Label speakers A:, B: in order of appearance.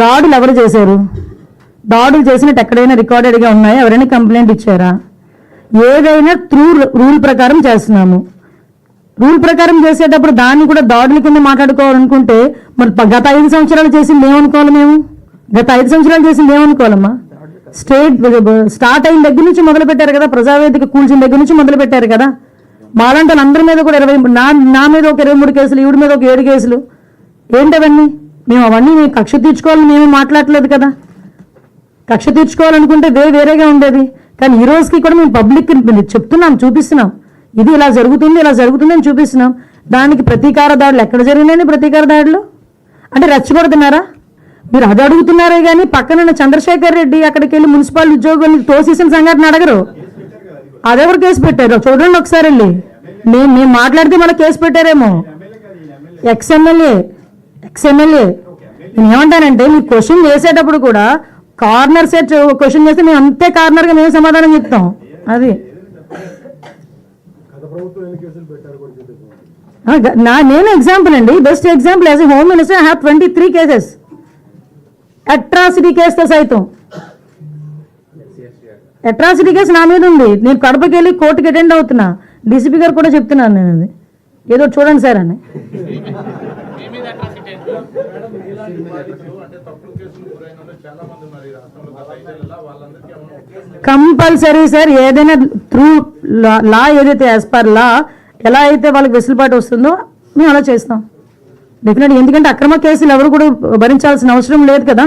A: దాడులు ఎవరు చేశారు? దాడులు చేసినట్టు ఎక్కడైనా రికార్డెడ్గా ఉన్నాయా? ఎవరైనా కంప్లైంట్ ఇచ్చారా? ఏదైనా త్రూ రూల్ ప్రకారం చేస్తున్నాము. రూల్ ప్రకారం చేసేటప్పుడు దాన్ని కూడా దాడుల కింద మాట్లాడుకోవాలనుకుంటే మరి గత ఐదు సంవత్సరాలు చేసింది ఏమనుకోవాలి మేము? గత ఐదు సంవత్సరాలు చేసింది ఏమనుకోవాలమ్మా? స్టేట్ స్టార్ట్ అయిన దగ్గర నుంచి మొదలు పెట్టారు కదా ప్రజావేదిక కూల్చిన దగ్గర నుంచి మొదలు పెట్టారు కదా. మాలాంటి వాళ్ళందరి మీద కూడా ఇరవై నా నా మీద ఒక ఇరవై మూడు కేసులు ఈవిడ మీద ఒక ఏడు కేసులు. ఏంటవన్నీ మేము అవన్నీ మీ కక్ష తీర్చుకోవాలని మేము మాట్లాడలేదు కదా. కక్ష తీర్చుకోవాలనుకుంటే వే వేరేగా ఉండేది. కానీ ఈ రోజుకి కూడా మేము పబ్లిక్ చెప్తున్నాం చూపిస్తున్నాం. ఇది ఇలా జరుగుతుంది ఇలా జరుగుతుంది అని చూపిస్తున్నాం. దానికి ప్రతీకార దాడులు ఎక్కడ జరిగినాయని ప్రతీకార దాడులు? అంటే రెచ్చగొడుతున్నారా? మీరు అది అడుగుతున్నారే కానీ పక్కన చంద్రశేఖర్ రెడ్డి అక్కడికి వెళ్ళి మున్సిపల్ ఉద్యోగుల్ని తోసేసిన సంఘటన అడగరు. అదెవరు కేసు పెట్టారు చూడండి ఒకసారి వెళ్ళి. మేము మేము మాట్లాడితే మళ్ళీ కేసు పెట్టారేమో. ఎక్స్ఎమ్మెల్యే ఎక్స్ఎమ్మెల్యే నేను ఏమంటానంటే మీరు క్వశ్చన్ చేసేటప్పుడు కూడా కార్నర్ సెట్ క్వశ్చన్ చేస్తే మేము అంతే కార్నర్గా మేము సమాధానం చెప్తాం. అది. నా నేను ఎగ్జాంపుల్ అండి. Best example as a home minister I have twenty three cases atrocity కేసుతో సైతం. అట్రాసిటీ కేసు నా మీద ఉంది. నేను కడపకి వెళ్ళి కోర్టుకి అటెండ్ అవుతున్నా. డీసీపీ గారు కూడా చెప్తున్నాను నేను అది. ఏదో చూడండి సార్ అని. కంపల్సరీ సార్ ఏదైనా త్రూ లా ఏదైతే యాజ్ పర్ లా ఎలా అయితే వాళ్ళకి వెసులుబాటు వస్తుందో మేము అలా చేస్తాం. డెఫినెట్ ఎందుకంటే అక్రమ కేసులు ఎవరు కూడా భరించాల్సిన అవసరం లేదు కదా.